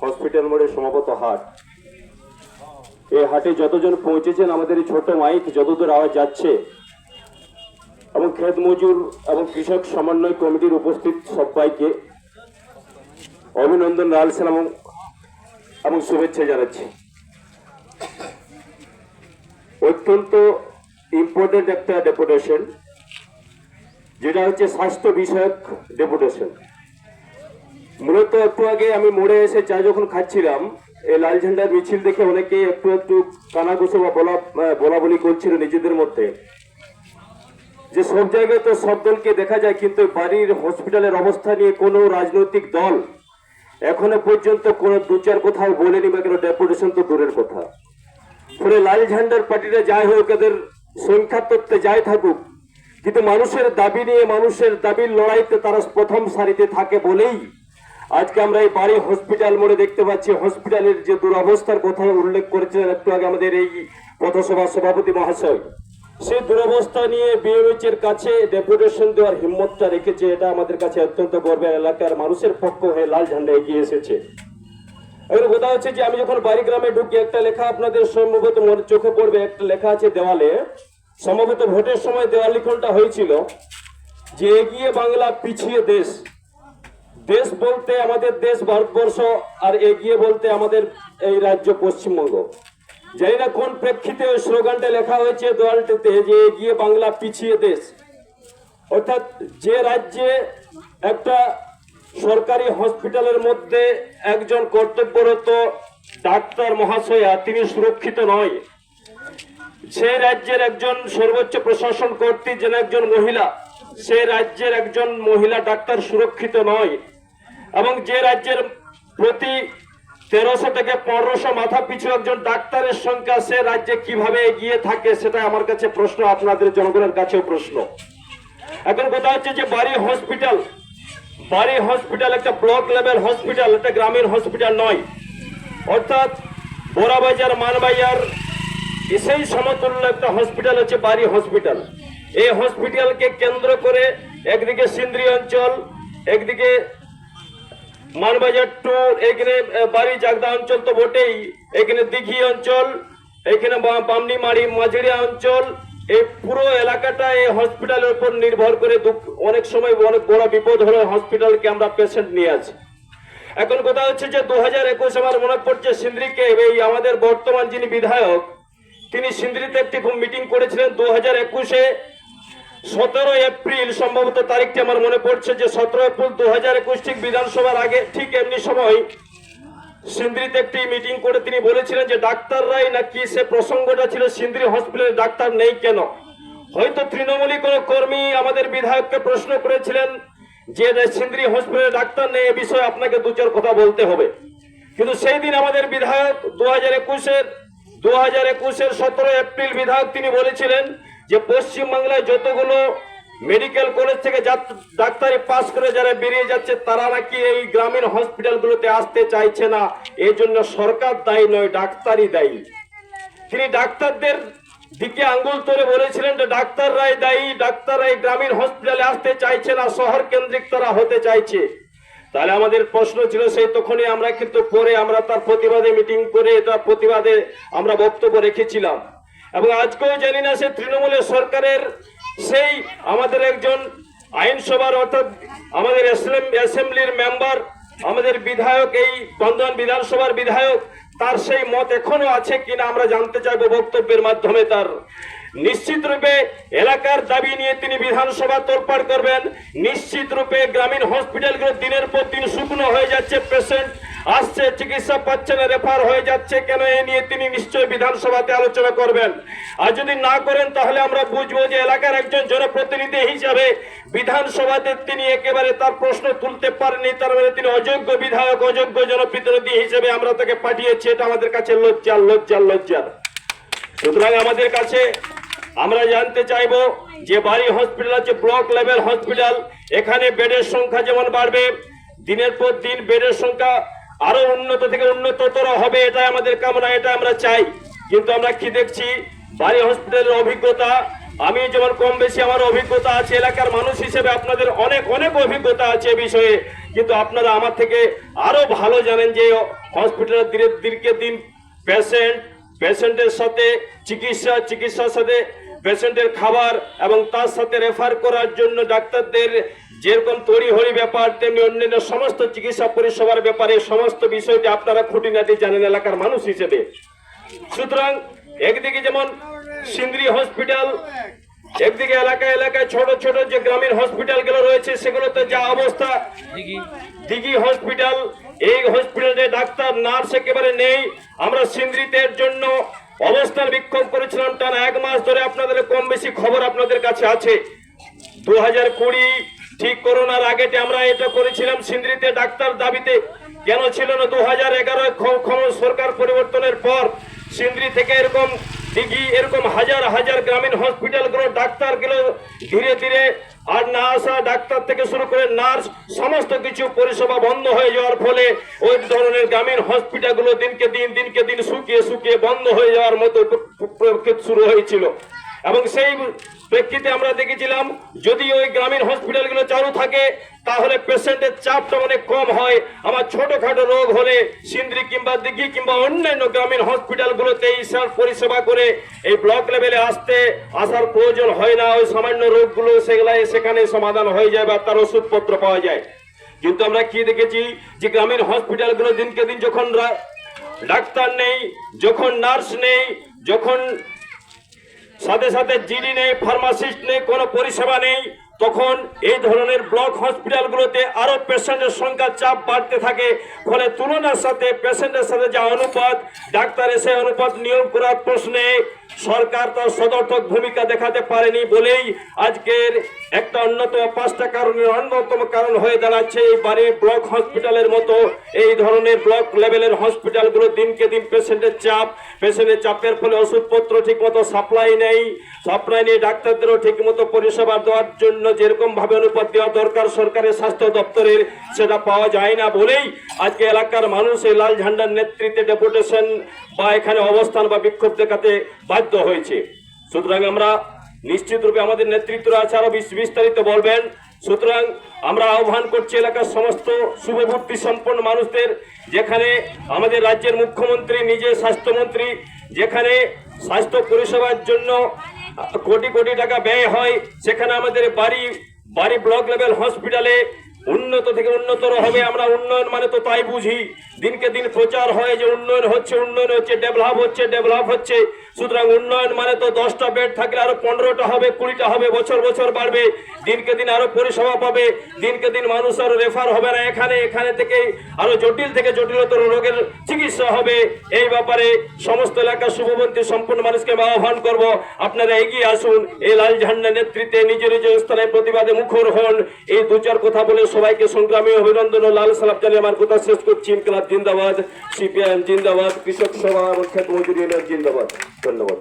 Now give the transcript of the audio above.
Hospital মোড়ে সমাগত হাট। এই হাটে যতজন পৌঁছেছেন, আমাদের এই ছোট মাইক যতদূর আওয়াজ যাচ্ছে, এবং ক্ষেত মজুর এবং কৃষক সমন্বয় কমিটির উপস্থিত সবাইকে অভিনন্দন লালসেন এবং এবং শুভেচ্ছা জানাচ্ছি। অত্যন্ত ইম্পর্টেন্ট একটা ডেপুটেশন যেটা হচ্ছে স্বাস্থ্য বিষয়ক ডেপুটেশন মূলত একটু আগে আমি মোড়ে এসে চা যখন খাচ্ছিলাম, এই লাল ঝান্ডার মিছিল দেখে অনেকে একটু একটু কানাঘুষো বা বলা বলা বলি করছিল নিজেদের মধ্যে। যে সব জায়গায় তো সব দলকে দেখা যায়, কিন্তু বাড়ির হসপিটালের অবস্থা নিয়ে কোনো রাজনৈতিক দল এখনও পর্যন্ত কোনো দু চার কোথাও বলেনি বা কোনো ডেপুটেশন তো দূরের কথা। ফলে লাল ঝান্ডার পার্টিরা যাই হোক, এদের সংখ্যা তত্ত্বে যাই থাকুক, কিন্তু মানুষের দাবি নিয়ে, মানুষের দাবির লড়াইতে তারা প্রথম সারিতে থাকে বলেই আজকে আমরা এই বাড়ি হসপিটাল মোড়ে দেখতে পাচ্ছি হসপিটালের যে দুরবস্থার কথা উল্লেখ করেছিলেন একটু আগে আমাদের এই পথসভার সভাপতি মহাশয়। সেই দুরবস্থা নিয়ে বিএমএইচ এর কাছে ডেপুটেশন দেওয়ার হিম্মতটা রেখেছে, এটা আমাদের কাছে অত্যন্ত গর্বের এলাকার মানুষের পক্ষ হয়ে লাল ঝান্ডা এগিয়ে এসেছে। এবার কথা হচ্ছে যে, আমি যখন বাড়ি গ্রামে ঢুকি, একটা লেখা আপনাদের সম্ভবত চোখে পড়বে, একটা লেখা আছে দেওয়ালে। সম্ভবত ভোটের সময় দেওয়াল লিখনটা হয়েছিল যে, এগিয়ে বাংলা পিছিয়ে দেশ। দেশ বলতে আমাদের দেশ, ভারতবর্ষ, আর এগিয়ে বলতে আমাদের এই রাজ্য পশ্চিমবঙ্গ। জানি না কোন প্রেক্ষিতে ওই স্লোগানটা লেখা হয়েছে দেওয়ালটিতে যে এগিয়ে বাংলা পিছিয়ে দেশ। অর্থাৎ যে রাজ্যে একটা সরকারি হসপিটালের মধ্যে একজন কর্তব্যরত ডাক্তার মহাশয়া, তিনি সুরক্ষিত নয়। সেই রাজ্যের একজন সর্বোচ্চ প্রশাসন কর্তৃক যেন একজন মহিলা, সে রাজ্যের একজন মহিলা ডাক্তার সুরক্ষিত নয়। এবং যে রাজ্যের প্রতি তেরোশো থেকে পনেরোশো মাথা পিছু একজন ডাক্তারের সংখ্যা, সে রাজ্যে কীভাবে এগিয়ে থাকে সেটা আমার কাছে প্রশ্ন, আপনাদের জনগণের কাছেও প্রশ্ন। এখন কথা হচ্ছে যে বাড়ি হসপিটাল বাড়ি হসপিটাল একটা ব্লক লেভেল হসপিটাল একটা গ্রামীণ হসপিটাল নয়। অর্থাৎ বোরাবাজার মানবাজার সেই সমতুল্য একটা হসপিটাল হচ্ছে বাড়ি হসপিটাল। এই হসপিটালকে কেন্দ্র করে একদিকে সিন্দ্রি অঞ্চল, একদিকে মানবাজার টু এখানে বাড়ি জাগদা অঞ্চল তো বটেই। এখানে দিঘি অঞ্চল, এখানে বা- বামনিমারি মাঝিরিয়া অঞ্চল। এই পুরো এলাকাটা এই হসপিটালের উপর নির্ভর করে অনেক সময় অনেক বড় বিপদ হলে হসপিটালকে আমরা পেশেন্ট নিয়ে আসি এখন কথা হচ্ছে যে দু হাজার একুশ আমার মনে পড়ছে সিন্দ্রিকে, এই আমাদের বর্তমান যিনি বিধায়ক, তিনি সিন্দ্রিতে একটি মিটিং করেছিলেন দু হাজার একুশে। সতেরো এপ্রিল সম্ভবত তারিখটি আমার মনে পড়ছে যে সতেরো এপ্রিল দু হাজার একুশ ঠিক বিধানসভার আগে ঠিক এমনি সময় সিন্দ্রিতে একটি মিটিং করে তিনি বলেছিলেন যে ডাক্তাররাই নাকি সে প্রসঙ্গটা ছিল সিন্দ্রি হসপিটালে ডাক্তার নেই কেন? হয়তো তৃণমূলী কোনো কর্মী আমাদের বিধায়ককে প্রশ্ন করেছিলেন যে সিন্দ্রি হসপিটালে ডাক্তার নেই এ বিষয়ে আপনাকে দু চার কথা বলতে হবে। কিন্তু সেই দিন আমাদের বিধায়ক দু হাজার একুশের দু হাজার একুশের সতেরো এপ্রিল বিধায়ক তিনি বলেছিলেন যে পশ্চিমবাংলায় যতগুলো মেডিকেল কলেজ থেকে ডাক্তারি পাস করে যারা বেরিয়ে যাচ্ছে, তারা নাকি এই গ্রামীণ হসপিটালগুলোতে আসতে চাইছে না। এই জন্য সরকার দায়ী নয়, ডাক্তারই দায়ী। তিনি ডাক্তারদের দিকে আঙ্গুল তুলে বলেছিলেন যে, ডাক্তাররাই দায়ী ডাক্তাররা এই গ্রামীণ হসপিটালে আসতে চাইছে না, শহর কেন্দ্রিক তারা হতে চাইছে। তাহলে আমাদের প্রশ্ন ছিল, সেই তখনই আমরা কিন্তু পরে আমরা তার প্রতিবাদে মিটিং করে তার প্রতিবাদে আমরা বক্তব্য রেখেছিলাম। এবং আজকেও জানি না সে তৃণমূলের সরকারের সেই আমাদের একজন আইনসভার অর্থাৎ আমাদের অ্যাসেম্বলির মেম্বার, আমাদের বিধায়ক, এই বন্ধন বিধানসভার বিধায়ক, তার সেই মত এখনও আছে কিনা আমরা জানতে চাইব বক্তব্যের মাধ্যমে তার। নিশ্চিত রূপে এলাকার দাবি নিয়ে তিনি বিধানসভা তোলপাড় করবেন। নিশ্চিত রূপে গ্রামীণ হসপিটালগুলো দিনের পর দিন শুকনো হয়ে যাচ্ছে, পেশেন্ট আসছে, চিকিৎসা পাচ্ছে না, রেফার হয়ে যাচ্ছে, কেন এ নিয়ে তিনি নিশ্চয়ই বিধানসভাতে আলোচনা করবেন? আর যদি না করেন, তাহলে আমরা বুঝব যে এলাকার একজন জনপ্রতিনিধি হিসাবে বিধানসভাতে তিনি একেবারে তার প্রশ্ন তুলতে পারেননি, তার মানে তিনি অযোগ্য বিধায়ক, অযোগ্য জনপ্রতিনিধি হিসেবে আমরা তাকে পাঠিয়েছি, এটা আমাদের কাছে লজ্জার লজ্জার লজ্জার। সুতরাং আমাদের কাছে আমরা জানতে চাইব যে বাড়ি হসপিটাল আছে, ব্লক লেভেল হসপিটাল, এখানে বেডের সংখ্যা যেমন বাড়বে, দিনের পর দিন বেডের সংখ্যা আরও উন্নত থেকে উন্নততর হবে এটা আমাদের কামনা এটা আমরা চাই। কিন্তু আমরা কি দেখছি? বাড়ি হসপিটালের অভিজ্ঞতা, আমি যেমন কম বেশি আমার অভিজ্ঞতা আছে, এলাকার মানুষ হিসেবে আপনাদের অনেক অনেক অভিজ্ঞতা আছে এ বিষয়ে। কিন্তু আপনারা আমার থেকে আরও ভালো জানেন যে হসপিটালের দিনে দিনকে দিন পেশেন্ট পেশেন্টের সাথে চিকিৎসা, চিকিৎসার সাথে পেশেন্টের খাবার এবং তার সাথে রেফার করার জন্য ডাক্তারদের যেরকম তড়িহড়ি ব্যাপার তেমনি অন্যান্য সমস্ত চিকিৎসা পরিষেবার ব্যাপারে সমস্ত বিষয়টি আপনারা খুঁটিনাটি জানেন এলাকার মানুষ হিসেবে। সুতরাং একদিকে যেমন সিন্দ্রি হসপিটাল একদিকে এলাকায় এলাকায় ছোট ছোট যে গ্রামীণ হসপিটালগুলো রয়েছে সেগুলোতে যা অবস্থা দিঘি হসপিটাল এই হসপিটালে ডাক্তার নার্স একেবারে নেই। আমরা সিন্দ্রিতের জন্য অবস্থান বিক্ষোভ করেছিলাম টানা এক মাস ধরে আপনাদের কম বেশি খবর আপনাদের কাছে আছে। দু হাজার কুড়ি ঠিক করোনার আগেতে আমরা এটা করেছিলাম সিন্দ্রিতে ডাক্তার দাবিতে। কেন ছিল না? দু হাজার এগারোয় সরকার পরিবর্তনের পর সিন্দ্রি থেকে এরকম দিঘি, এরকম হাজার হাজার গ্রামীণ হসপিটালগুলো ডাক্তারগুলো ধীরে ধীরে। আর না আসা ডাক্তার থেকে শুরু করে নার্স কিছু পরিষেবা বন্ধ হয়ে যাওয়ার ফলে ওই ধরনের গ্রামীণ হসপিটালগুলো দিনকে দিন দিনকে দিন শুকিয়ে শুকিয়ে বন্ধ হয়ে যাওয়ার মতো শুরু হয়েছিল। এবং সেই প্রেক্ষিতে আমরা দেখেছিলাম, যদি ওই গ্রামীণ হসপিটালগুলো চালু থাকে, তাহলে পেশেন্টের চাপটা অনেক কম হয়। আমার ছোটখাটো রোগ হলে সিন্দ্রি কিংবা দিঘি কিংবা অন্যান্য গ্রামীণ হসপিটালগুলোতে এই সার পরিষেবা করে এই ব্লক লেভেলে আসতে আসার প্রয়োজন হয় না। ওই সামান্য রোগগুলো সেগুলো সেখানে সমাধান হয়ে যায় বা তার ওষুধপত্র পাওয়া যায়। কিন্তু আমরা কি দেখেছি যে গ্রামীণ হসপিটালগুলো দিনকে দিন যখন ডাক্তার নেই, যখন নার্স নেই, যখন সাথে সাথে জিডি নেই ফার্মাসিস্ট নেই, কোনো পরিষেবা নেই তখন এই ধরনের ব্লক হসপিটালগুলোতে আরও পেশেন্টের সংখ্যা, চাপ বাড়তে থাকে। ফলে তুলনার সাথে পেশেন্টের সাথে যা অনুপাত ডাক্তার এসে অনুপাত নিয়োগ করার প্রশ্নে সরকার তার সদর্থক ভূমিকা দেখাতে পারেনি বলেই আজকের একটা অন্যতম পাঁচটা কারণের অন্যতম কারণ হয়ে দাঁড়াচ্ছে এই বাড়ির ব্লক হসপিটালের মতো। এই ধরনের ব্লক লেভেলের হসপিটালগুলো দিনকে দিন পেশেন্টের চাপ, পেশেন্টের চাপের ফলে ওষুধপত্র ঠিকমতো সাপ্লাই নেই সাপ্লাই নেই ডাক্তারদেরও ঠিকমতো পরিষেবা দেওয়ার জন্য যেরকম ভাবে অনুপাত দেওয়া দরকার সরকারের স্বাস্থ্য দপ্তরের, সেটা পাওয়া যায় না বলেই আজকে এলাকার মানুষ এই লাল ঝান্ডার নেতৃত্বে ডেপুটেশন বা এখানে অবস্থান বা বিক্ষোভ দেখাতে বাধ্য হয়েছে। সুতরাং আমরা নিশ্চিত রূপে আমাদের নেতৃত্বরা আছে, আরও বিস- বিস্তারিত বলবেন। সুতরাং আমরা আহ্বান করছি এলাকার সমস্ত শুভবুদ্ধি সম্পন্ন মানুষদের, যেখানে আমাদের রাজ্যের মুখ্যমন্ত্রী নিজে স্বাস্থ্যমন্ত্রী, যেখানে স্বাস্থ্য পরিষেবার জন্য কোটি কোটি টাকা ব্যয় হয়। সেখানে আমাদের বাড়ি বাড়ি ব্লক লেভেল হসপিটালে উন্নত থেকে উন্নতর হবে, আমরা উন্নয়ন মানে তো তাই বুঝি। দিনকে দিন প্রচার হয় যে উন্নয়ন হচ্ছে উন্নয়ন হচ্ছে, ডেভেলপ হচ্ছে ডেভেলপ হচ্ছে। সুতরাং উন্নয়ন মানে তো দশটা বেড থাকলে আরও পনেরোটা হবে, কুড়িটা হবে, বছর বছর বাড়বে। দিনকে দিন আরও পরিষেবা পাবে। দিনকে দিন মানুষ আরও রেফার হবে না। এখানে এখানে থেকে আরও জটিল থেকে জটিলতর রোগের চিকিৎসা হবে। এই ব্যাপারে সমস্ত এলাকার শুভবন্তী সম্পূর্ণ মানুষকে আহ্বান করব। আপনারা এগিয়ে আসুন। এই লাল ঝান্ডা নেতৃত্বে নিজের নিজের স্থানে প্রতিবাদে মুখর হন। এই দু চার কথা বলে সবাইকে সংগ্রামী অভিনন্দন ও লাল সালাম জানিয়ে আমার কথা শেষ করছি। ইনকলাব জিন্দাবাদ, সিপিআইএম জিন্দাবাদ, কৃষক সভা এবং খেত মজুরি জিন্দাবাদ। ধন্যবাদ।